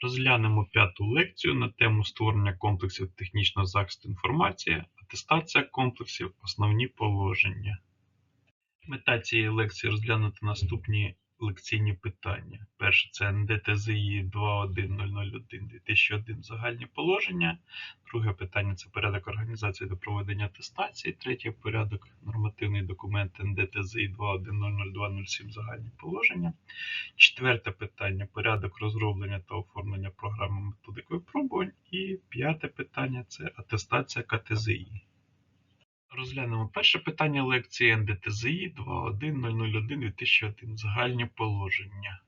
Розглянемо п'яту лекцію на тему створення комплексів технічного захисту інформації, атестація комплексів, основні положення. Мета цієї лекції розглянути наступні лекційні питання. Перше це НДТЗІ 21001-2001 загальні положення. Друге питання це порядок організації та проведення атестації. Третє порядок нормативний документ НДТЗІ 2100207 загальні положення. Четверте питання порядок розроблення та оформлення програми методик випробувань. І п'яте питання це атестація КТЗІ. Розглянемо перше питання лекції НДТЗІ 21001-2001 загальні положення.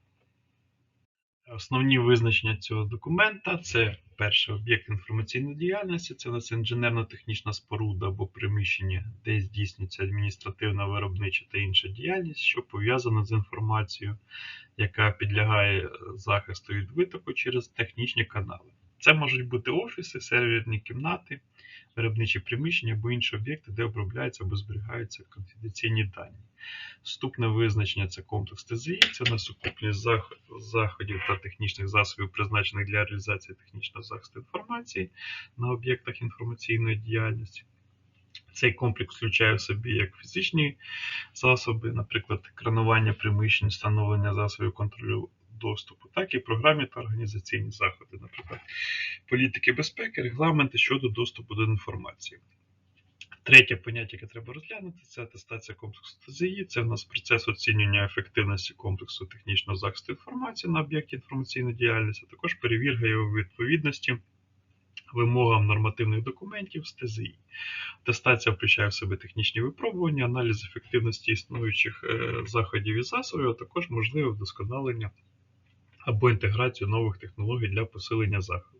Основні визначення цього документа це перше об'єкт інформаційної діяльності, це у нас інженерно-технічна споруда або приміщення, де здійснюється адміністративна, виробнича та інша діяльність, що пов'язана з інформацією, яка підлягає захисту від витоку через технічні канали. Це можуть бути офіси, серверні кімнати, виробничі приміщення або інші об'єкти, де обробляються або зберігаються конфіденційні дані. Вступне визначення це комплекс ТЗІ, це на сукупність заходів та технічних засобів, призначених для реалізації технічного захисту інформації на об'єктах інформаційної діяльності. Цей комплекс включає в собі як фізичні засоби, наприклад, екранування приміщень, встановлення засобів контролю доступу, так і програмні та організаційні заходи, наприклад, політики безпеки, регламенти щодо доступу до інформації. Третє поняття, яке треба розглянути, це атестація комплексу ТЗІ. Це в нас процес оцінювання ефективності комплексу технічного захисту інформації на об'єкті інформаційної діяльності, а також перевірка його відповідності вимогам нормативних документів з ТЗІ. Атестація включає в себе технічні випробування, аналіз ефективності існуючих е, заходів і засобів, а також можливе вдосконалення або інтеграцію нових технологій для посилення заходу.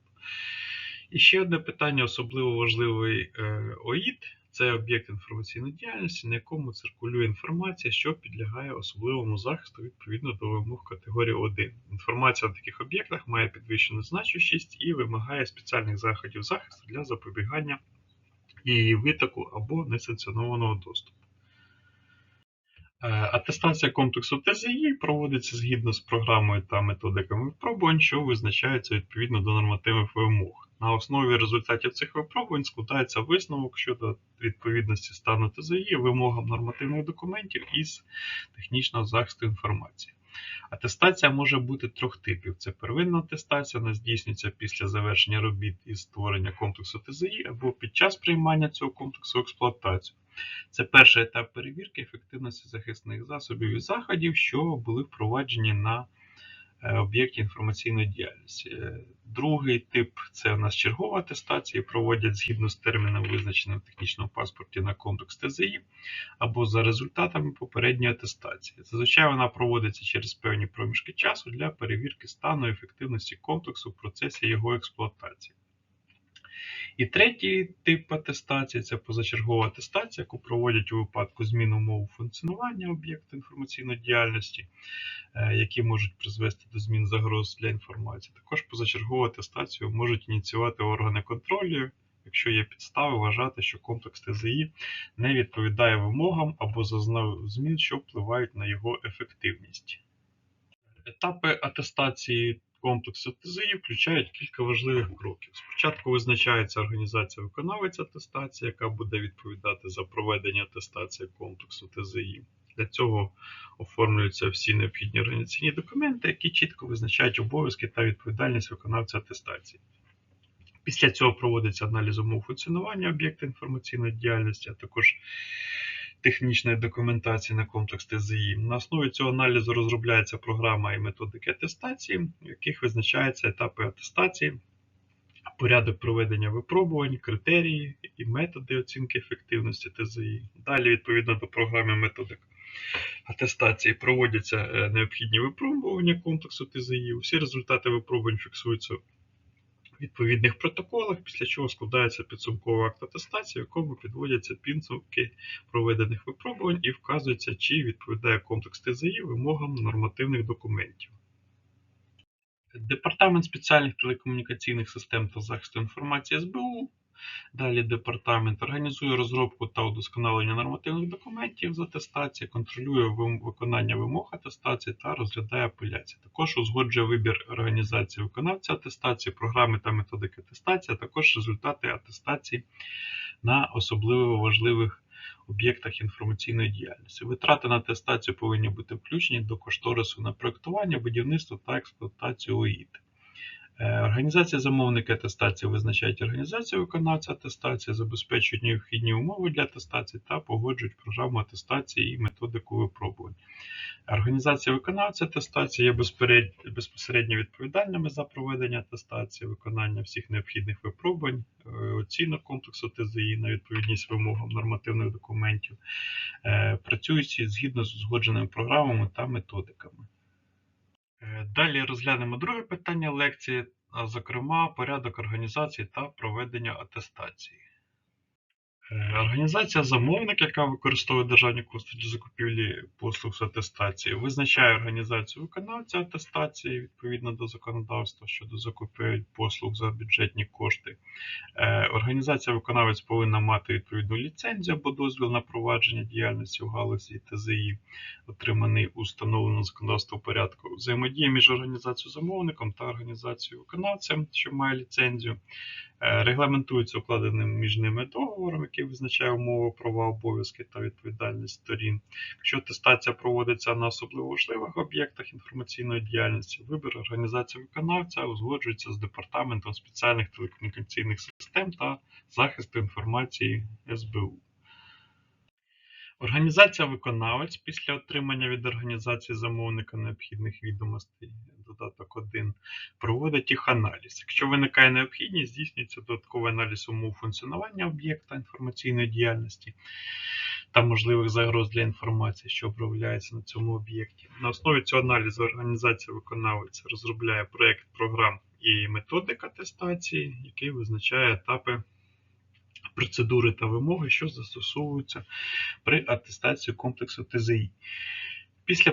І ще одне питання, особливо важливий е, ОІД це об'єкт інформаційної діяльності, на якому циркулює інформація, що підлягає особливому захисту відповідно до вимог категорії 1. Інформація на таких об'єктах має підвищену значущість і вимагає спеціальних заходів захисту для запобігання її витоку або несанкціонованого доступу. Е, Атестація комплексу ТЗІ проводиться згідно з програмою та методиками випробувань, що визначаються відповідно до нормативних вимог. На основі результатів цих випробувань складається висновок щодо відповідності стану ТЗІ вимогам нормативних документів із технічного захисту інформації. Атестація може бути трьох типів: це первинна атестація, вона здійснюється після завершення робіт із створення комплексу ТЗІ або під час приймання цього комплексу в експлуатацію. Це перший етап перевірки ефективності захисних засобів і заходів, що були впроваджені на е, об'єкті інформаційної діяльності. Е, Другий тип це у нас чергова атестація, проводять згідно з терміном, визначеним в технічному паспорті на комплекс ТЗІ, або за результатами попередньої атестації. Зазвичай вона проводиться через певні проміжки часу для перевірки стану ефективності комплексу в процесі його експлуатації. І третій тип атестації це позачергова атестація, яку проводять у випадку зміни умов функціонування об'єкту інформаційної діяльності, е, які можуть призвести до змін загроз для інформації. Також позачергову атестацію можуть ініціювати органи контролю, якщо є підстави вважати, що комплекс ТЗІ не відповідає вимогам або зазнав змін, що впливають на його ефективність. Етапи атестації комплексу ТЗІ включають кілька важливих кроків. Спочатку визначається організація виконавець атестації, яка буде відповідати за проведення атестації комплексу ТЗІ. Для цього оформлюються всі необхідні організаційні документи, які чітко визначають обов'язки та відповідальність виконавця атестації. Після цього проводиться аналіз умов функціонування об'єкта інформаційної діяльності, а також технічної документації на комплекс ТЗІ. На основі цього аналізу розробляється програма і методики атестації, в яких визначаються етапи атестації, порядок проведення випробувань, критерії і методи оцінки ефективності ТЗІ. Далі, відповідно до програми методик атестації, проводяться е, необхідні випробування комплексу ТЗІ. Усі результати випробувань фіксуються відповідних протоколах, після чого складається підсумковий акт атестації, в якому підводяться підсумки проведених випробувань і вказується, чи відповідає комплекс ТЗІ вимогам нормативних документів. Департамент спеціальних телекомунікаційних систем та захисту інформації СБУ Далі департамент організує розробку та удосконалення нормативних документів з атестації, контролює виконання вимог атестації та розглядає апеляції. Також узгоджує вибір організації виконавця атестації, програми та методики атестації, а також результати атестації на особливо важливих об'єктах інформаційної діяльності. Витрати на атестацію повинні бути включені до кошторису на проєктування, будівництво та експлуатацію ОІТ. Е, Організація замовника атестації визначають організацію виконавця атестації, забезпечують необхідні умови для атестації та погоджують програму атестації і методику випробувань. Організація виконавця атестації є безпосередньо відповідальними за проведення атестації, виконання всіх необхідних випробувань, е, оцінок комплексу ТЗІ на відповідність вимогам нормативних документів, е, працюючи згідно з узгодженими програмами та методиками. Е, Далі розглянемо друге питання лекції, а зокрема порядок організації та проведення атестації. Е, Організація замовник, яка використовує державні кошти для закупівлі послуг з атестації, визначає організацію виконавця атестації відповідно до законодавства щодо закупівель послуг за бюджетні кошти. Е, Організація виконавець повинна мати відповідну ліцензію або дозвіл на провадження діяльності в галузі ТЗІ, отриманий у встановленому законодавством порядку. Взаємодія між організацією замовником та організацією виконавцем, що має ліцензію, Е, Регламентується укладеним між ними договором, який визначає умови, права, обов'язки та відповідальність сторін. Якщо атестація проводиться на особливо важливих об'єктах інформаційної діяльності, вибір організації виконавця узгоджується з департаментом спеціальних телекомунікаційних систем та захисту інформації СБУ. Організація виконавець після отримання від організації замовника необхідних відомостей, додаток 1, проводить їх аналіз. Якщо виникає необхідність, здійснюється додатковий аналіз умов функціонування об'єкта інформаційної діяльності та можливих загроз для інформації, що обробляється на цьому об'єкті. На основі цього аналізу організація виконавець розробляє проєкт програм і методик атестації, який визначає етапи. Процедури та вимоги, що застосовуються при атестації комплексу ТЗІ. Після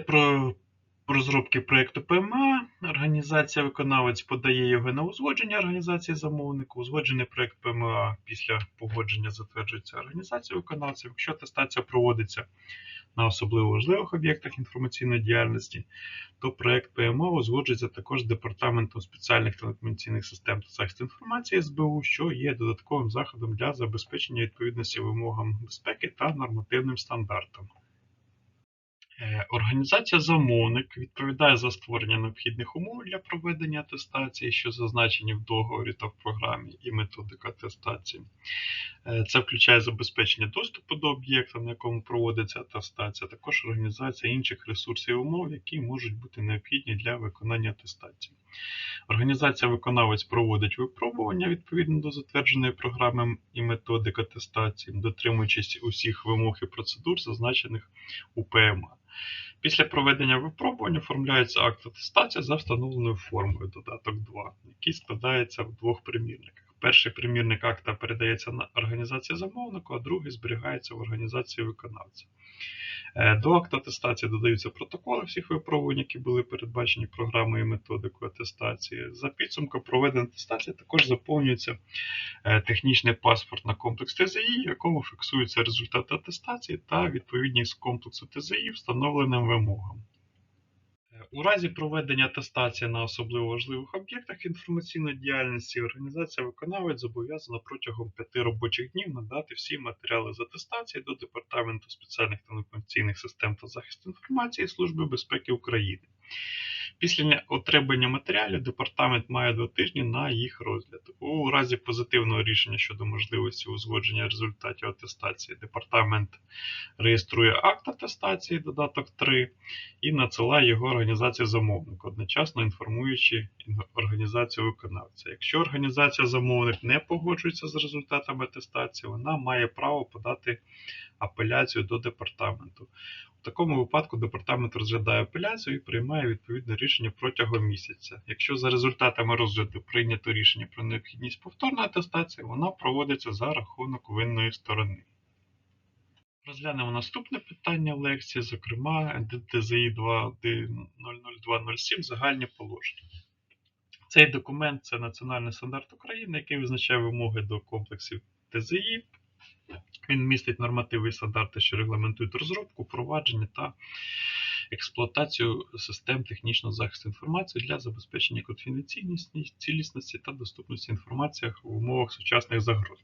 розробки проєкту ПМА організація виконавець подає його на узгодження організації замовнику. Узгоджений проєкт ПМА після погодження затверджується організацією виконавців. Якщо атестація проводиться на особливо важливих об'єктах інформаційної діяльності, то проєкт ПМО узгоджується також з департаментом спеціальних телекомунікаційних систем та захисту інформації СБУ, що є додатковим заходом для забезпечення відповідності вимогам безпеки та нормативним стандартам. Е, Організація замовник відповідає за створення необхідних умов для проведення атестації, що зазначені в договорі та в програмі і методика атестації. Е, Це включає забезпечення доступу до об'єкта, на якому проводиться атестація, а також організація інших ресурсів і умов, які можуть бути необхідні для виконання атестації. Організація виконавець проводить випробування відповідно до затвердженої програми і методик атестації, дотримуючись усіх вимог і процедур, зазначених у ПМА. Після проведення випробування оформляється акт атестації за встановленою формою додаток 2, який складається в двох примірниках. Перший примірник акта передається на організацію замовнику, а другий зберігається в організації виконавця. Е, До акту атестації додаються протоколи всіх випробувань, які були передбачені програмою і методикою атестації. За підсумком проведення атестації також заповнюється е, технічний паспорт на комплекс ТЗІ, в якому фіксуються результати атестації та відповідність комплексу ТЗІ встановленим вимогам. У разі проведення атестації на особливо важливих об'єктах інформаційної діяльності організація виконавець зобов'язана протягом п'яти робочих днів надати всі матеріали з атестації до Департаменту спеціальних телекомунікаційних систем та захисту інформації Служби безпеки України. Після отримання матеріалів департамент має два тижні на їх розгляд. У разі позитивного рішення щодо можливості узгодження результатів атестації, департамент реєструє акт атестації, додаток 3, і надсилає його організації замовнику, одночасно інформуючи організацію виконавця. Якщо організація замовник не погоджується з результатами атестації, вона має право подати апеляцію до департаменту. У такому випадку департамент розглядає апеляцію і приймає відповідне рішення протягом місяця. Якщо за результатами розгляду прийнято рішення про необхідність повторної атестації, вона проводиться за рахунок винної сторони. Розглянемо наступне питання лекції, зокрема ДТЗІ 2.1.00207 загальні положення. Цей документ це національний стандарт України, який визначає вимоги до комплексів ТЗІ. Він містить нормативи і стандарти, що регламентують розробку, впровадження та експлуатацію систем технічного захисту інформації для забезпечення конфіденційності, цілісності та доступності інформації в умовах сучасних загроз.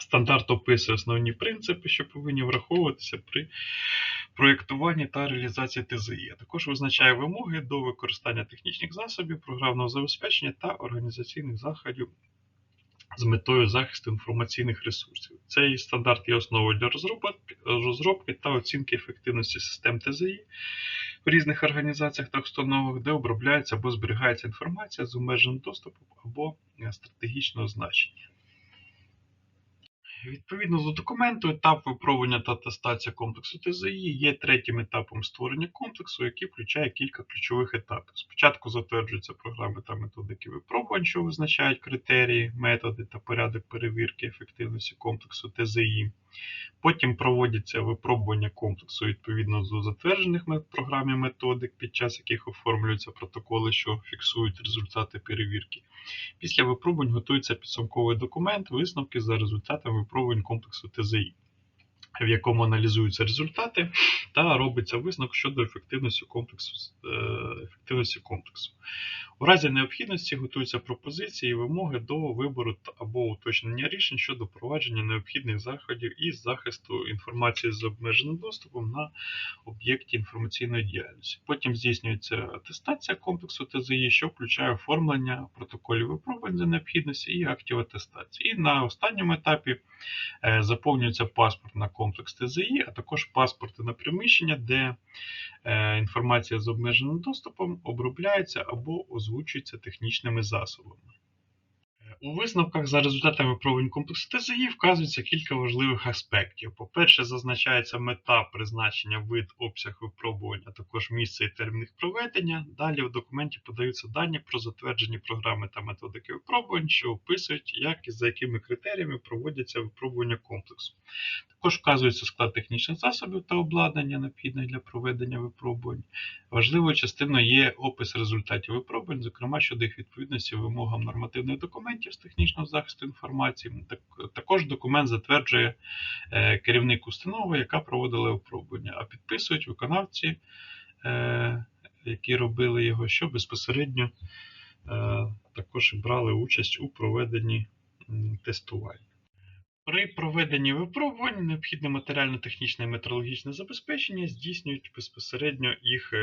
Стандарт описує основні принципи, що повинні враховуватися при проєктуванні та реалізації ТЗІ, а також визначає вимоги до використання технічних засобів, програмного забезпечення та організаційних заходів з метою захисту інформаційних ресурсів. Цей стандарт є основою для розробки, та оцінки ефективності систем ТЗІ в різних організаціях та установах, де обробляється або зберігається інформація з обмеженим доступом або стратегічного значення. Відповідно до документу, етап випробування та атестація комплексу ТЗІ є третім етапом створення комплексу, який включає кілька ключових етапів. Спочатку затверджуються програми та методики випробувань, що визначають критерії, методи та порядок перевірки ефективності комплексу ТЗІ. Потім проводяться випробування комплексу відповідно до затверджених в програм методик, під час яких оформлюються протоколи, що фіксують результати перевірки. Після випробувань готується підсумковий документ, висновки за результатами випробувань комплексу ТЗІ, в якому аналізуються результати та робиться висновок щодо ефективності комплексу. е, ефективності комплексу. У разі необхідності готуються пропозиції і вимоги до вибору або уточнення рішень щодо провадження необхідних заходів із захисту інформації з обмеженим доступом на об'єкті інформаційної діяльності. Потім здійснюється атестація комплексу ТЗІ, що включає оформлення протоколів випробувань за необхідності і актів атестації. І на останньому етапі е, заповнюється паспорт на комплекс ТЗІ, а також паспорти на приміщення, де е, інформація з обмеженим доступом обробляється або озвучується технічними засобами. У висновках за результатами випробувань комплексу ТЗІ вказується кілька важливих аспектів. По-перше, зазначається мета призначення, вид, обсяг випробувань, а також місце і термін їх проведення. Далі в документі подаються дані про затверджені програми та методики випробувань, що описують, як і за якими критеріями проводяться випробування комплексу. Також вказується склад технічних засобів та обладнання, необхідних для проведення випробувань. Важливою частиною є опис результатів випробувань, зокрема щодо їх відповідності вимогам нормативних документів з технічного захисту інформації. Також документ затверджує е, керівник установи, яка проводила опробування, а підписують виконавці, е, які робили його, що безпосередньо е, також брали участь у проведенні тестувань. При проведенні випробувань необхідне матеріально-технічне і метрологічне забезпечення здійснюють безпосередньо їх е,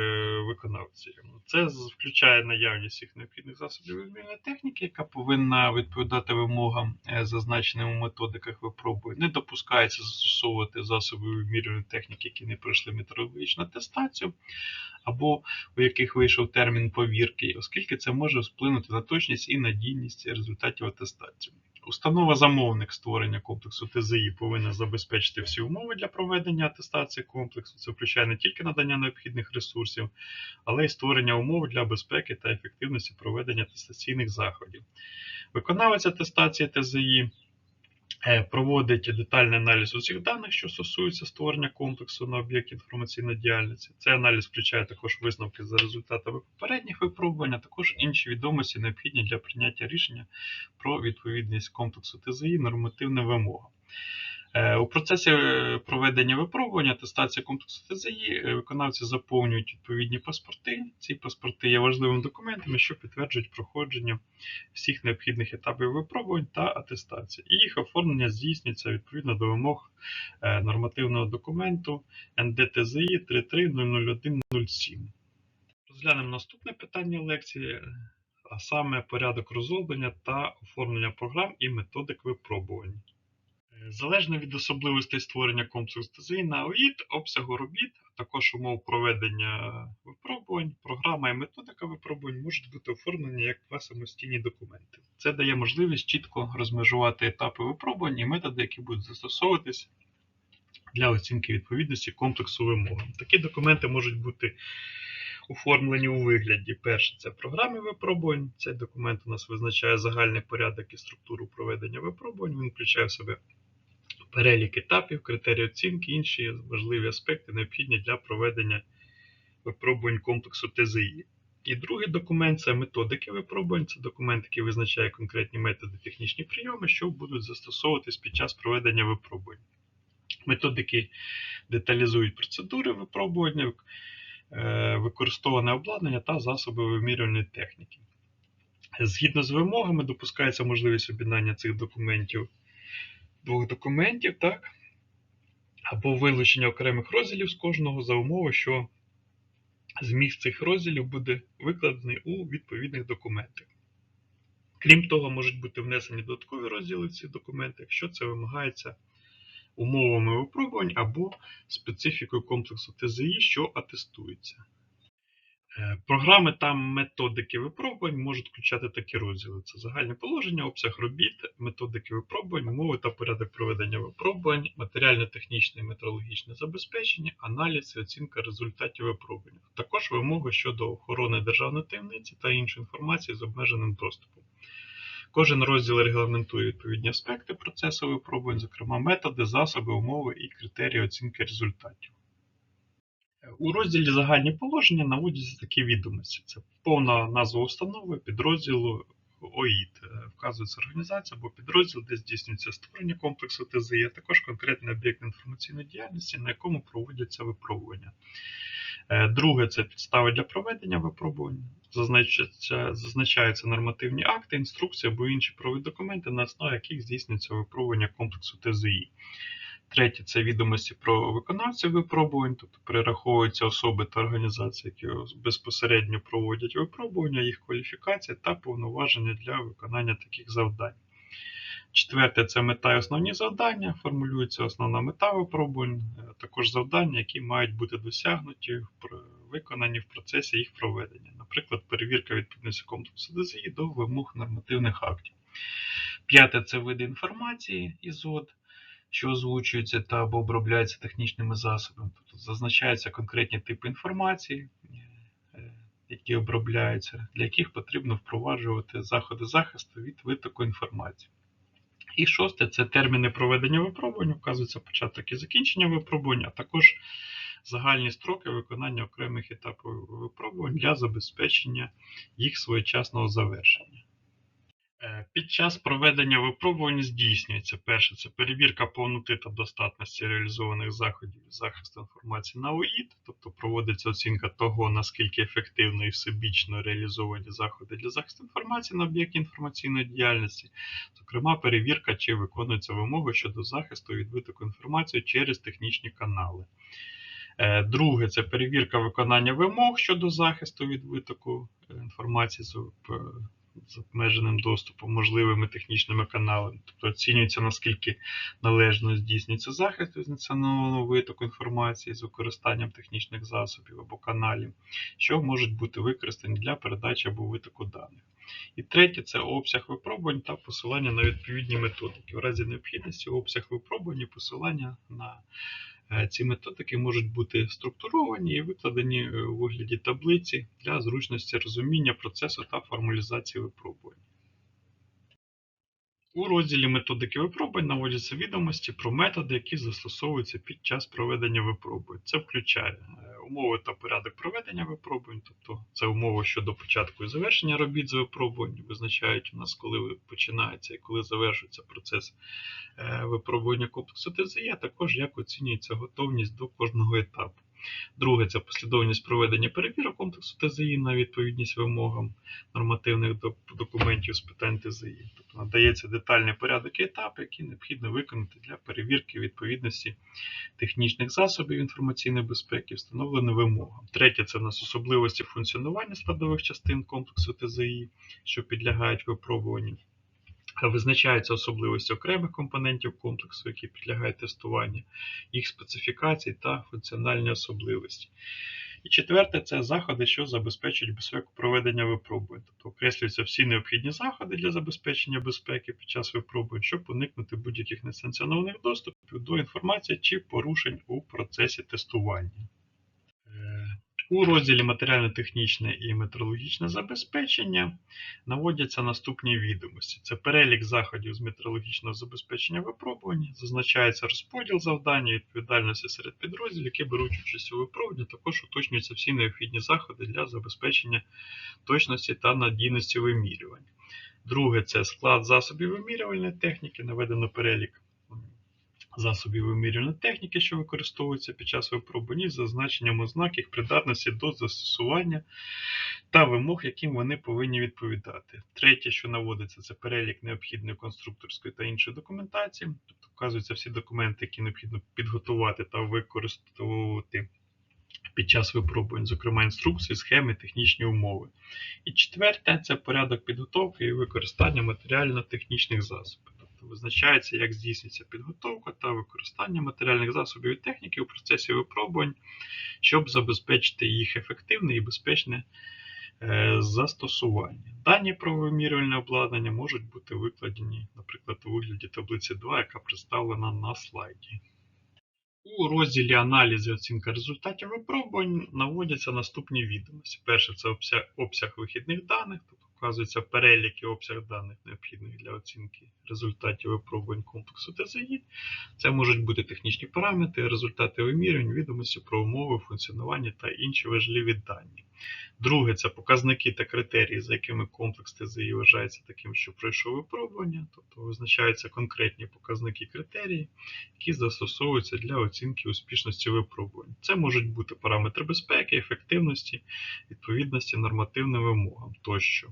виконавці. Це включає наявність всіх необхідних засобів вимірювальної техніки, яка повинна відповідати вимогам, е, зазначеним у методиках випробувань. Не допускається застосовувати засоби вимірювальної техніки, які не пройшли метрологічну атестацію, або у яких вийшов термін повірки, оскільки це може вплинути на точність і надійність результатів атестації. Установа замовник створення комплексу ТЗІ повинна забезпечити всі умови для проведення атестації комплексу. Це включає не тільки надання необхідних ресурсів, але й створення умов для безпеки та ефективності проведення атестаційних заходів. Виконавець атестації ТЗІ проводить детальний аналіз усіх даних, що стосуються створення комплексу на об'єкті інформаційної діяльності. Цей аналіз включає також висновки за результатами попередніх випробувань, а також інші відомості, необхідні для прийняття рішення про відповідність комплексу ТЗІ нормативним вимогам. Е, У процесі е, проведення випробування атестації комплексу ТЗІ е, виконавці заповнюють відповідні паспорти. Ці паспорти є важливими документами, що підтверджують проходження всіх необхідних етапів випробувань та атестації. І їх оформлення здійснюється відповідно до вимог нормативного документу НДТЗІ 33.001.07. Розглянемо наступне питання лекції, а саме порядок розроблення та оформлення програм і методик випробувань. Залежно від особливостей створення комплексу на ОІД, обсягу робіт, а також умов проведення випробувань, програма і методика випробувань можуть бути оформлені як два самостійні документи. Це дає можливість чітко розмежувати етапи випробувань і методи, які будуть застосовуватись для оцінки відповідності комплексу вимогам. Такі документи можуть бути оформлені у вигляді. Перше це програми випробувань. Цей документ у нас визначає загальний порядок і структуру проведення випробувань. Він включає в себе перелік етапів, критерії оцінки, інші важливі аспекти, необхідні для проведення випробувань комплексу ТЗІ. І другий документ це методики випробувань. Це документ, який визначає конкретні методи технічні прийоми, що будуть застосовуватись під час проведення випробувань. Методики деталізують процедури випробування, е, використоване обладнання та засоби вимірювальної техніки. Згідно з вимогами, допускається можливість об'єднання цих документів двох документів, так? або вилучення окремих розділів з кожного за умови, що зміст цих розділів буде викладений у відповідних документах. Крім того, можуть бути внесені додаткові розділи в ці документи, якщо це вимагається умовами випробувань або специфікою комплексу ТЗІ, що атестується. Е, Програми та методики випробувань можуть включати такі розділи: це загальне положення, обсяг робіт, методики випробувань, умови та порядок проведення випробувань, матеріально-технічне і метрологічне забезпечення, аналіз і оцінка результатів випробування. Також вимоги щодо охорони державної таємниці та іншої інформації з обмеженим доступом. Кожен розділ регламентує відповідні аспекти процесу випробувань, зокрема методи, засоби, умови і критерії оцінки результатів. У розділі загальні положення наводяться такі відомості: це повна назва установи, підрозділу ОІД, е, вказується організація або підрозділ, де здійснюється створення комплексу ТЗІ, а також конкретний об'єкт інформаційної діяльності, на якому проводяться випробування. Е, Друге це підстави для проведення випробувань. Зазначаються, нормативні акти, інструкції або інші правові документи, на основі яких здійснюється випробування комплексу ТЗІ. Третє це відомості про виконавців випробувань, тобто перераховуються особи та організації, які безпосередньо проводять випробування, їх кваліфікація та повноваження для виконання таких завдань. Четверте це мета і основні завдання. Формулюється основна мета випробувань, е, також завдання, які мають бути досягнуті, виконані в процесі їх проведення. Наприклад, перевірка відповідності комплексу ДЗІ до вимог нормативних актів. П'яте це види інформації ІЗОД що озвучуються та або обробляються технічними засобами. Тобто зазначаються конкретні типи інформації, е, які обробляються, для яких потрібно впроваджувати заходи захисту від витоку інформації. І шосте це терміни проведення випробувань, вказується початок і закінчення випробувань, а також загальні строки виконання окремих етапів випробувань для забезпечення їх своєчасного завершення. Е, Під час проведення випробувань здійснюється перше це перевірка повноти та достатності реалізованих заходів захисту інформації на ОІД, тобто проводиться оцінка того, наскільки ефективно і всебічно реалізовані заходи для захисту інформації на об'єкті інформаційної діяльності, зокрема, перевірка, чи виконуються вимоги щодо захисту від витоку інформації через технічні канали. Е, Друге це перевірка виконання вимог щодо захисту від витоку е, інформації з з обмеженим доступом, можливими технічними каналами. Тобто оцінюється, наскільки належно здійснюється захист від несанкціонованого витоку інформації з використанням технічних засобів або каналів, що можуть бути використані для передачі або витоку даних. І третє це обсяг випробувань та посилання на відповідні методики. В разі необхідності обсяг випробувань і посилання на ці методики можуть бути структуровані і викладені е, у вигляді таблиці для зручності розуміння процесу та формалізації випробувань. У розділі методики випробувань наводяться відомості про методи, які застосовуються під час проведення випробувань. Це включає е, умови та порядок проведення випробувань, тобто це умови щодо початку і завершення робіт з випробувань, визначають у нас, коли починається і коли завершується процес е, випробування комплексу ТЗІ, а також як оцінюється готовність до кожного етапу. Друге це послідовність проведення перевірок комплексу ТЗІ на відповідність вимогам нормативних документів з питань ТЗІ. Тобто надається детальний порядок і етапи, які необхідно виконати для перевірки відповідності технічних засобів інформаційної безпеки, встановленим вимогам. Третє це в нас особливості функціонування складових частин комплексу ТЗІ, що підлягають випробуванню. Визначаються особливості окремих компонентів комплексу, які підлягають тестуванню, їх специфікації та функціональні особливості. І четверте це заходи, що забезпечують безпеку проведення випробувань. Тобто окреслюються всі необхідні заходи для забезпечення безпеки під час випробувань, щоб уникнути будь-яких несанкціонованих доступів до інформації чи порушень у процесі тестування. У розділі матеріально-технічне і метрологічне забезпечення наводяться наступні відомості. Це перелік заходів з метрологічного забезпечення випробування, зазначається розподіл завдання, відповідальності серед підрозділів, які беруть участь у випробуванні. Також уточнюються всі необхідні заходи для забезпечення точності та надійності вимірювань. Друге це склад засобів вимірювальної техніки, наведено перелік засобів вимірювальної техніки, що використовуються під час випробувань, з зазначенням ознак їх придатності до застосування та вимог, яким вони повинні відповідати. Третє, що наводиться, це перелік необхідної конструкторської та іншої документації, тобто вказуються всі документи, які необхідно підготувати та використовувати. Під час випробувань, зокрема інструкції, схеми, технічні умови. І четверте це порядок підготовки і використання матеріально-технічних засобів. Визначається, як здійснюється підготовка та використання матеріальних засобів і техніки у процесі випробувань, щоб забезпечити їх ефективне і безпечне е, застосування. Дані про вимірювальне обладнання можуть бути викладені, наприклад, у вигляді таблиці 2, яка представлена на слайді. У розділі аналіз і оцінка результатів випробувань наводяться наступні відомості. Перше це обсяг вихідних даних, тобто вказується перелік і обсяг даних, необхідних для оцінки результатів випробувань комплексу ТЗІ. Це можуть бути технічні параметри, результати вимірювань, відомості про умови, функціонування та інші важливі дані. Друге це показники та критерії, за якими комплекс ТЗІ вважається таким, що пройшов випробування, тобто визначаються конкретні показники і критерії, які застосовуються для оцінки успішності випробувань. Це можуть бути параметри безпеки, ефективності, відповідності нормативним вимогам тощо.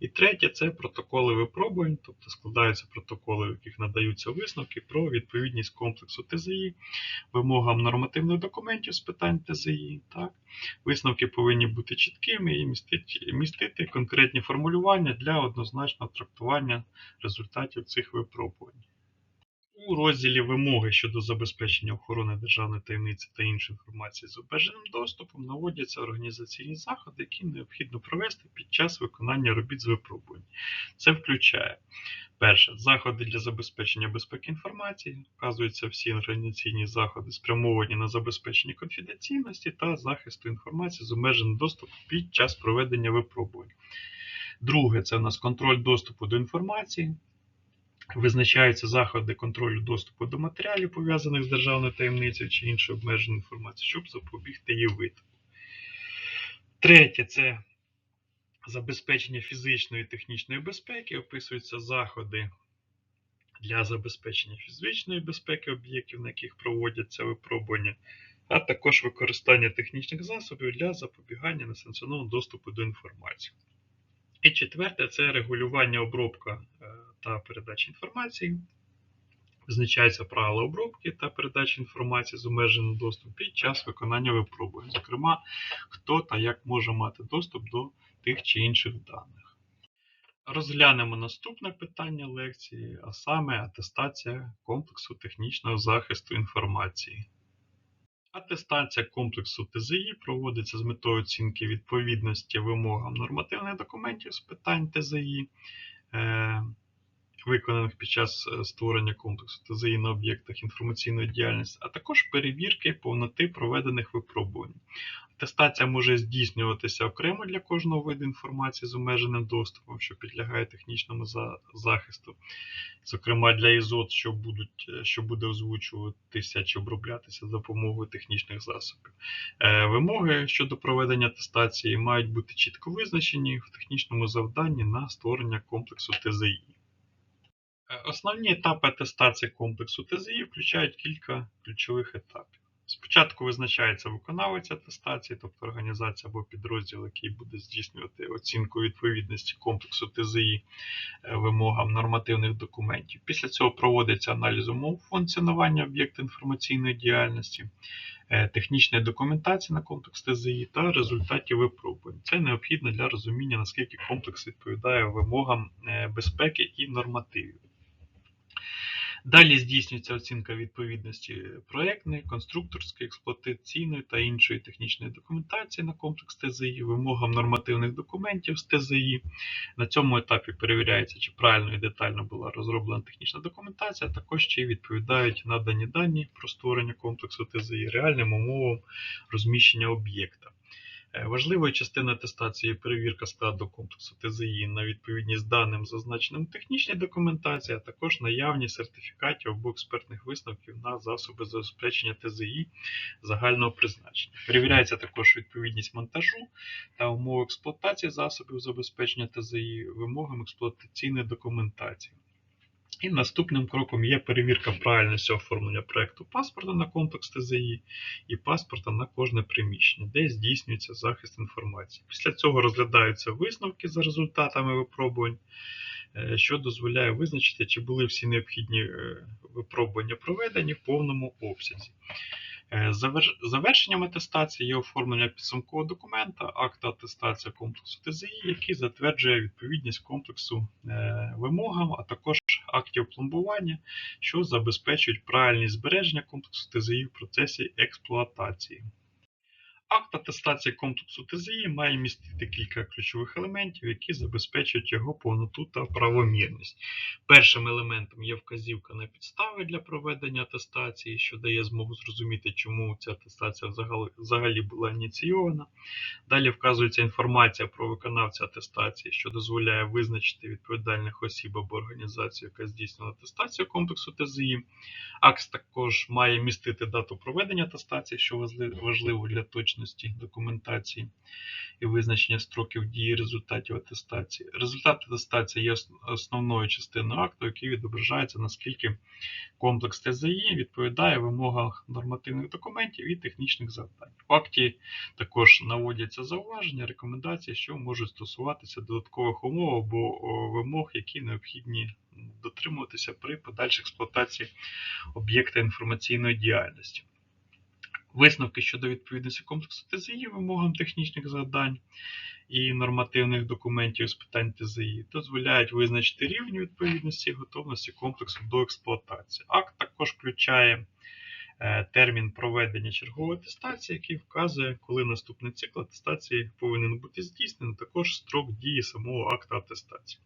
І третє це протоколи випробувань, тобто складаються протоколи, в яких надаються висновки про відповідність комплексу ТЗІ, вимогам нормативних документів з питань ТЗІ. Так? Висновки повинні бути чіткими і містити, містити конкретні формулювання для однозначного трактування результатів цих випробувань. У розділі вимоги щодо забезпечення охорони державної таємниці та іншої інформації з обмеженим доступом наводяться організаційні заходи, які необхідно провести під час виконання робіт з випробувань. Це включає перше заходи для забезпечення безпеки інформації, вказуються всі організаційні заходи, спрямовані на забезпечення конфіденційності та захисту інформації з обмеженим доступом під час проведення випробувань. Друге, це у нас контроль доступу до інформації. Визначаються заходи контролю доступу до матеріалів, пов'язаних з державною таємницею чи іншою обмеженою інформацією, щоб запобігти її витоку. Третє це забезпечення фізичної і технічної безпеки. Описуються заходи для забезпечення фізичної безпеки об'єктів, на яких проводяться випробування, а також використання технічних засобів для запобігання несанкціонованого доступу до інформації. І четверте це регулювання обробка е, та передачі інформації. Визначаються правила обробки та передачі інформації з обмеженим доступом під час виконання випробувань, зокрема, хто та як може мати доступ до тих чи інших даних. Розглянемо наступне питання лекції, а саме атестація комплексу технічного захисту інформації. Атестація комплексу ТЗІ проводиться з метою оцінки відповідності вимогам нормативних документів з питань ТЗІ, е, виконаних під час е, створення комплексу ТЗІ на об'єктах інформаційної діяльності, а також перевірки повноти проведених випробувань. Атестація може здійснюватися окремо для кожного виду інформації з обмеженим доступом, що підлягає технічному захисту, зокрема для ІЗОТ, що будуть, е, що буде озвучуватися чи оброблятися за допомогою технічних засобів. Е, вимоги щодо проведення атестації мають бути чітко визначені в технічному завданні на створення комплексу ТЗІ. Е, основні етапи атестації комплексу ТЗІ включають кілька ключових етапів. Спочатку визначається виконавець атестації, тобто організація або підрозділ, який буде здійснювати оцінку відповідності комплексу ТЗІ е, вимогам нормативних документів. Після цього проводиться аналіз умов функціонування об'єкту інформаційної діяльності, е, технічної документації на комплекс ТЗІ та результатів випробувань. Це необхідно для розуміння, наскільки комплекс відповідає вимогам безпеки і нормативів. Далі здійснюється оцінка відповідності проєктної, конструкторської, експлуатаційної та іншої технічної документації на комплекс ТЗІ, вимогам нормативних документів з ТЗІ. На цьому етапі перевіряється, чи правильно і детально була розроблена технічна документація, а також чи відповідають надані дані про створення комплексу ТЗІ реальним умовам розміщення об'єкта. Е, Важливою частиною атестації є перевірка складу комплексу ТЗІ на відповідність даним, зазначеним у технічній документації, а також наявність сертифікатів або експертних висновків на засоби забезпечення ТЗІ загального призначення. Перевіряється також відповідність монтажу та умов експлуатації засобів забезпечення ТЗІ вимогам експлуатаційної документації. І наступним кроком є перевірка правильності оформлення проекту паспорта на комплекс ТЗІ і паспорта на кожне приміщення, де здійснюється захист інформації. Після цього розглядаються висновки за результатами випробувань, е, що дозволяє визначити, чи були всі необхідні е, випробування проведені в повному обсязі. Е, завер- Завершенням атестації є оформлення підсумкового документа, акта атестації комплексу ТЗІ, який затверджує відповідність комплексу е, вимогам, а також актів пломбування, що забезпечують правильність збереження комплексу ТЗІ в процесі експлуатації. Акт атестації комплексу ТЗІ має містити кілька ключових елементів, які забезпечують його повноту та правомірність. Першим елементом є вказівка на підстави для проведення атестації, що дає змогу зрозуміти, чому ця атестація взагалі- була ініційована. Далі вказується інформація про виконавця атестації, що дозволяє визначити відповідальних осіб або організацію, яка здійснила атестацію комплексу ТЗІ. Акт також має містити дату проведення атестації, що важливо для точності документації і визначення строків дії результатів атестації. Результат атестації є основною частиною акту, який відображається, наскільки комплекс ТЗІ відповідає вимогам нормативних документів і технічних завдань. В акті також наводяться зауваження, рекомендації, що можуть стосуватися додаткових умов або вимог, які необхідні дотримуватися при подальшій експлуатації об'єкта інформаційної діяльності. Висновки щодо відповідності комплексу ТЗІ вимогам технічних завдань і нормативних документів з питань ТЗІ дозволяють визначити рівень відповідності і готовності комплексу до експлуатації. Акт також включає е, термін проведення чергової атестації, який вказує, коли наступний цикл атестації повинен бути здійснений, також строк дії самого акта атестації.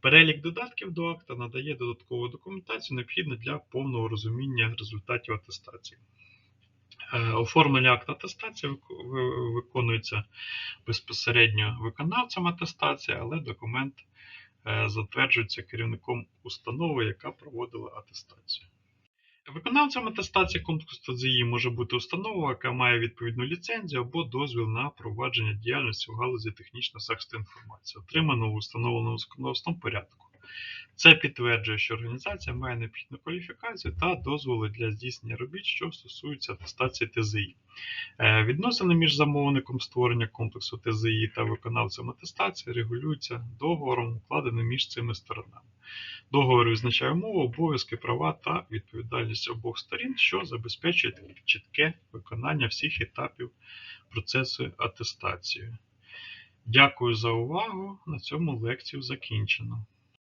Перелік додатків до акта надає додаткову документацію, необхідну для повного розуміння результатів атестації. Е, Оформлення акта атестації виконується безпосередньо виконавцем атестації, але документ е, затверджується керівником установи, яка проводила атестацію. Виконавцем атестації комплексу ТЗІ може бути установа, яка має відповідну ліцензію або дозвіл на провадження діяльності в галузі технічного захисту інформації, отриманого в установленому законодавством порядку. Це підтверджує, що організація має необхідну кваліфікацію та дозволи для здійснення робіт, що стосуються атестації ТЗІ. Е, Відносини між замовником створення комплексу ТЗІ та виконавцем атестації регулюються договором, укладеним між цими сторонами. Договор визначає умови, обов'язки, права та відповідальність обох сторін, що забезпечує чітке виконання всіх етапів процесу атестації. Дякую за увагу. На цьому лекцію закінчено.